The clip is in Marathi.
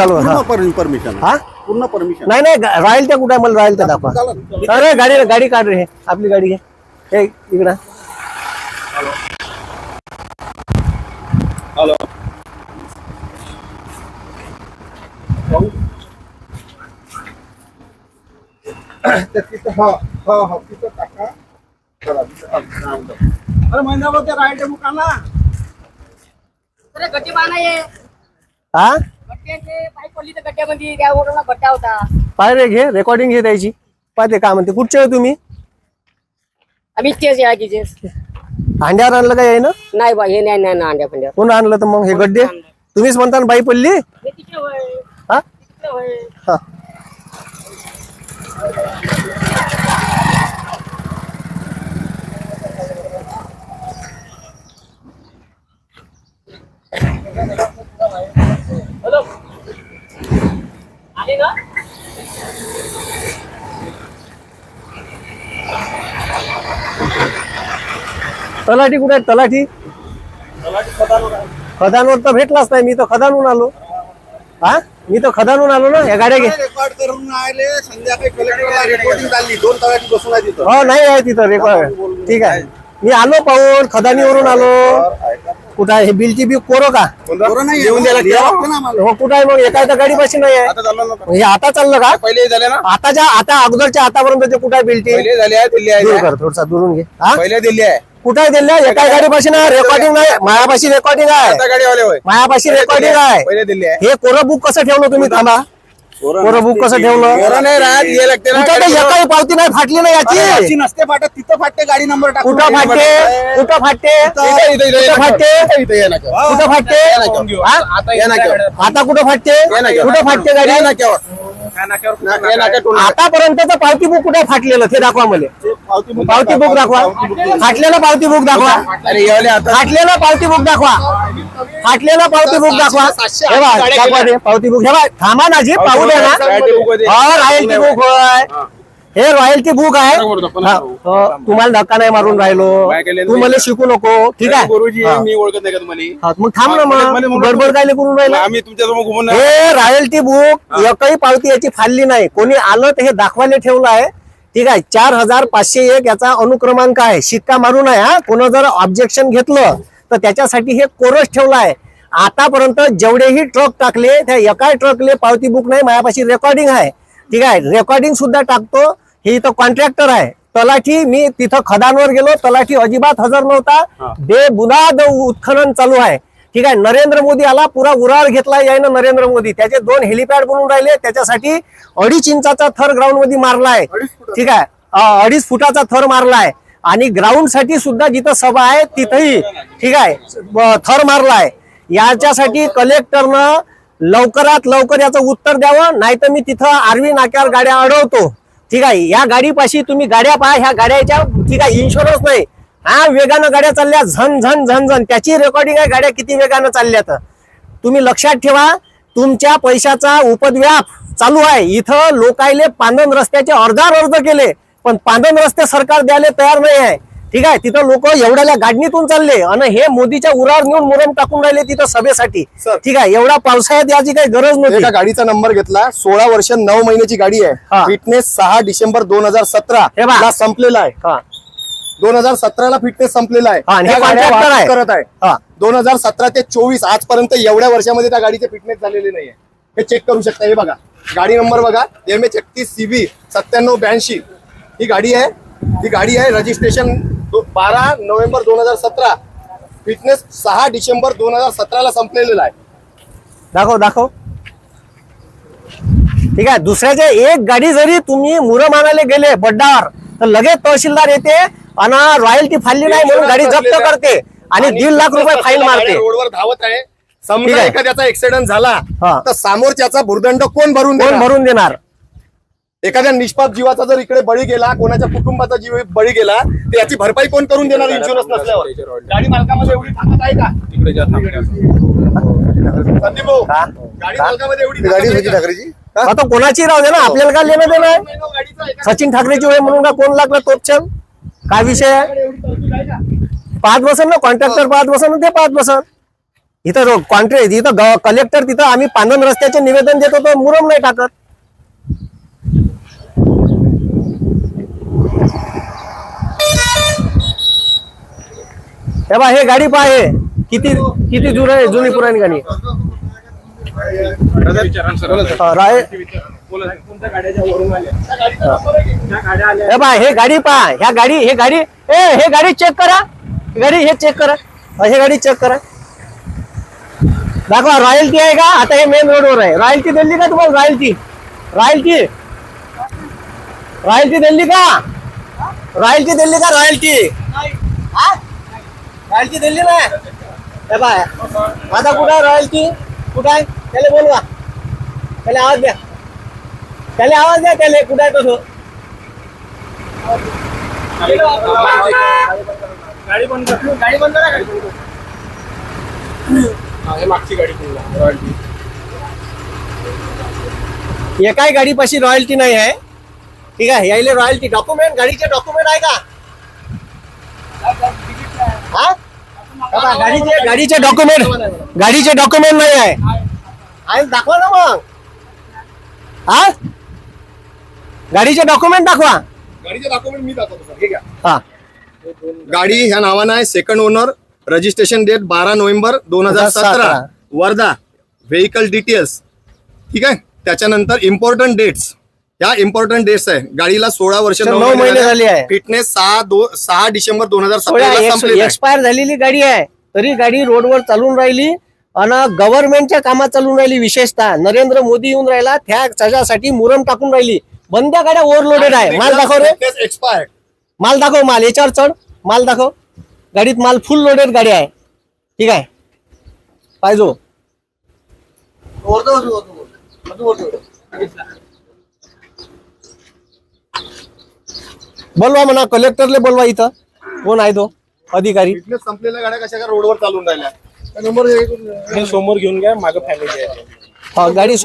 चालू हा. पूर्ण परमिशन हा? पूर्ण परमिशन नाही नाही गा- राहील त्या कुठे? मला राहील त्या दाखवा. चला ना. अरे गाडी गाडी काढ रे. आपली गाडी घे. हे इकडं. हॅलो. तिथं हा हा हा तिथं टाका. चला, तिथं, हा, हा. अरे महिन्याभर ते राईट मुकाला अरे गड्डे बांधा ये हा? पाय रे घे रेकॉर्डिंग घे त्याची. पाहते काय म्हणते. कुठचे आहे तुम्ही? आम्ही तेच या की हांड्यावर आणलं काय ना नाही बा हे नाही नाही ना अंड्या पंड्या कोण आणलं तर मग हे गड्डे? तुम्हीच म्हणता ना बाई पडली? हे हा. तलाठी कुठे आहे तलाठी? खदानवर तर भेटलाच नाही. मी तर खदानून आलो. हा? मी तर खदानून आलो ना? या गाड्या घे. रेकॉर्ड करून आले. संध्याकाळी कलेक्टरला रेकॉर्डिंग झाली. दोन तलाठी बसून आहे तिथं. हो नाही आहे तिथं रेकॉर्ड ठीक आहे. मी आलो पाहून खदानीवरून आलो. कुठं आहे? हे बिलची बी कोरो का? नाही येऊन द्यायला. हो कुठं आहे मग? एका एका गाडी पाशी नाही आहे. आता चाललं ना. हे आता चाललं का? पहिले झाले ना. आताच्या आता अगोदरच्या आतापर्यंत ते कुठं आहे बिलटी पहिले झाले आहे दिल्ली आहे. दूर कर थोडसा दुरून घे. हा? पहिले दिल्ली आहे. कुठं आहे दिल्या एका गाडी पाशी ना रेकॉर्डिंग नाही मायापाशी रेकॉर्डिंग आहे मायापाशी रेकॉर्डिंग आहे आहे हे कोरं बुक कसं ठेवलं तुम्ही थांबा कोरं बुक कसं ठेवलं नाही एकाही पावती नाही फाटली नाही याची नसते फाटत तिथं फाटते गाडी नंबर कुठं फाटते कुठं फाटते कुठं फाटते. कुठं फाटते. हा? आता कुठं फाटते. कुठं फाटते गाडी आतापर्यंतचं पावती बुक कुठे फाटलेलं? ते दाखवा मला. पावती बुक पावती बुक दाखवा. फाटलेलं पावती बुक दाखवा. अरे ये वाले आता फाटलेलं पावती बुक दाखवा. फाटलेलं पावती बुक दाखवा. हे पावती बुक हे बघ, थांबा ना जी पाहू दे ना. हा रॉयल्टी बुक होय. हे रॉयल्टी बुक आहे. हा, तुम्हाला धक्का नाही मारून राहिलो. तू मला. शिकू नको ठीक आहे? गुरुजी हा. मी ओळखत नाही का तुम्हाला? हा, मग थांब ना मग. गडबड काय करून राहिला? आम्ही घुमून हे रॉयल्टी बुक एकही पावती याची फाडली नाही. कोणी आलं तर हे दाखवायला ठेवलं आहे. ठीक आहे चार हजार पाचशे एक याचा अनुक्रमांक आहे. शिक्का मारून आहे हा. कोण जर ऑब्जेक्शन घेतलं तर त्याच्यासाठी हे कोरस ठेवलं आहे. आतापर्यंत जेवढेही ट्रक टाकले त्या एका ट्रकले पावती बुक नाही माझ्यापाशी रेकॉर्डिंग आहे. ठीक आहे रेकॉर्डिंग सुद्धा टाकतो. हे इथं कॉन्ट्रॅक्टर आहे. तलाठी मी तिथं खदानवर गेलो. तलाठी अजिबात हजर नव्हता. बेबुनाद उत्खनन चालू आहे. ठीक आहे नरेंद्र मोदी आला पुरा उरावर घेतला यायनं नरेंद्र मोदी. त्याचे दोन हेलिपॅड बनवून राहिले. त्याच्यासाठी अडीच इंचाचा थर ग्राउंडमध्ये मारलाय ठीक आहे अडीच फुटाचा थर मारलाय आणि ग्राउंडसाठी सुद्धा जिथं सभा आहे तिथंही ठीक आहे थर मारलाय याच्यासाठी कलेक्टरनं लवकरात लवकर याचं उत्तर द्यावं. नाही तर मी तिथं आरवी नाक्यावर गाड्या अडवतो. ठीक आहे या गाडीपाशी तुम्ही गाड्या पहा ह्या गाड्याच्या ठीक आहे इन्शुरन्स नाही. हा वेगानं गाड्या चालल्या झन झन झन झन. त्याची रेकॉर्डिंग आहे गाड्या किती वेगानं चालल्या तर तुम्ही लक्षात ठेवा तुमच्या पैशाचा उपद्व्याप चालू आहे. इथं लोकायले पांदन रस्त्याचे अर्धार अर्ज केले पण पांदन रस्ते सरकार द्यायला तयार नाही आहे. ठीक आहे? तिथं लोक एवढ्या गाडणीतून चालले आणि हे मोदीच्या उरावर नेऊन मुरम टाकून राहिले तिथं सभेसाठी. सर. ठीक आहे? एवढा पावसाळ्यात याची काही गरज नव्हती. एका गाडीचा नंबर घेतला. सोळा वर्ष नऊ महिन्याची गाडी हा. आहे फिटनेस सहा डिसेंबर दोन हजार सतरा. हे. ला संपलेला आहे. हा. दोन हजार सतराला फिटनेस संपलेला आहे. हा, आणि हे त्या गाड्या contractor वाहतूक आहे. करत आहे. हा. दोन हजार सतरा ते चोवीस आजपर्यंत एवढ्या वर्षामध्ये त्या गाडीचे फिटनेस झालेले नाहीये. हे चेक करू शकता. हे बघा. गाडी नंबर बघा. एम एच एकतीस सी बी सत्त्याण्णव ब्याऐंशी. ही गाडी आहे. ही गाडी आहे रजिस्ट्रेशन बारा नोव्हेंबर दोन हजार सतरा फिटनेस सहा डिसेंबर दोन हजार सतराला संपलेला आहे दाखव दाखव ठीक आहे दुसऱ्याच्या एक गाडी जरी तुम्ही मुरम आणायला गेले बड्डावर तर लगेच तहसीलदार येते आणि रॉयल्टी फाडली नाही म्हणून गाडी जप्त करते आणि दीड लाख रुपये फाईन मारते रोडवर धावत आहे समजा. एखाद्याचा ऍक्सिडेंट झाला हा. तर समोरच्याचा भुर्दंड कोण भरून कोण देणार? भरून देणार एखाद्या निष्पाप जीवाचा जर इकडे बळी गेला कोणाच्या कुटुंबाचा जीव बळी गेला तर याची भरपाई कोण करून देणार इन्शुरन्स नसल्यावर गाडी मालकामध्ये एवढी ताकद आहे का तिकडे. संदीप भाऊ? गाडी? मालकामध्ये एवढी गाडी होती? ठाकरेची आता कोणाची राहू दे ना आपल्याला काय लेणं देणं आहे? सचिन ठाकरेची वय म्हणून का कोण लागला तोपचल काय विषय आहे? पाच बसन ना कॉन्ट्रॅक्टर पाच बसन ते पाच बसन इथं कॉन्ट्रॅक्ट इथं कलेक्टर तिथं आम्ही पांधन रस्त्याचे निवेदन देत होतो मुरम नाही टाकत हे बा हे गाडी पाहे किती किती जुन आहे जुनी पुराणी गाडी? राय हे बा हे गाडी पहा ह्या गाडी हे गाडी ए हे गाडी चेक करा. गाडी हे चेक करा. हे गाडी चेक करा. दाखवा रॉयल्टी आहे का? आता हे मेन रोडवर आहे. रॉयल्टी दिली का तुम्हाला रॉयल्टी रॉयल्टी रॉयल्टी दिली का? रॉयल्टी दिली का रॉयल्टी रॉयल्टी दिली ना हे बाय आता कुठं आहे रॉयल्टी कुठं आहे त्याला बोलवा। त्याला आवाज़ द्या त्याला आवाज़ द्या त्याला कुठं आहे तसं गाडी बंद कर। गाडी बंद करा हे मागची गाडी रॉयल्टी एकाही गाडीपाशी रॉयल्टी नाही आहे? ठीक आहे यायले रॉयल्टी डॉक्युमेंट गाडीचे डॉक्युमेंट आहे का? गाडीचे गाडीचे डॉक्युमेंट गाडीचे डॉक्युमेंट नाही आहे. आहे दाखवा ना मग. हा गाडीचे डॉक्युमेंट दाखवा. गाडीचे डॉक्युमेंट मी दाखवतो सर. हे घ्या. हा. गाडी ह्या नावानं आहे. सेकंड ओनर रजिस्ट्रेशन डेट बारा नोव्हेंबर दोन हजार सतरा. 2017. वर्धा व्हेकल डिटेल्स ठीक आहे? त्याच्यानंतर इम्पॉर्टंट डेट्स या इम्पॉर्टंट डेट्स आहे. गाडीला सोळा वर्ष नऊ महिने झाले. आहे. फिटनेस सहा दो सहा डिसेंबर दोन हजार सतरा आहे. एक्सपायर झालेली गाडी आहे. तरी गाडी रोडवर चालून राहिली आणि गव्हर्नमेंटच्या कामात चालून राहिली विशेषतः. नरेंद्र मोदी येऊन राहिला त्या त्याच्यासाठी मुरम टाकून राहिली. बंद्या गाड्या ओव्हरलोडेड आहे. माल दाखव रे. Expired. माल दाखव माल याच्यावर चढ. माल दाखव. गाडीत माल फुल लोडेड गाडी आहे. ठीक आहे. पाहिजो. बोलवा म्हणा कलेक्टरले बोलवा इथं. कोण आहे तो? अधिकारी. फिटनेस संपलेल्या गाड्या कशा काय रोडवर चालून राहिल्या? नंबर समोर घेऊन घ्या मागं फॅमिली आहे. हा, गाडी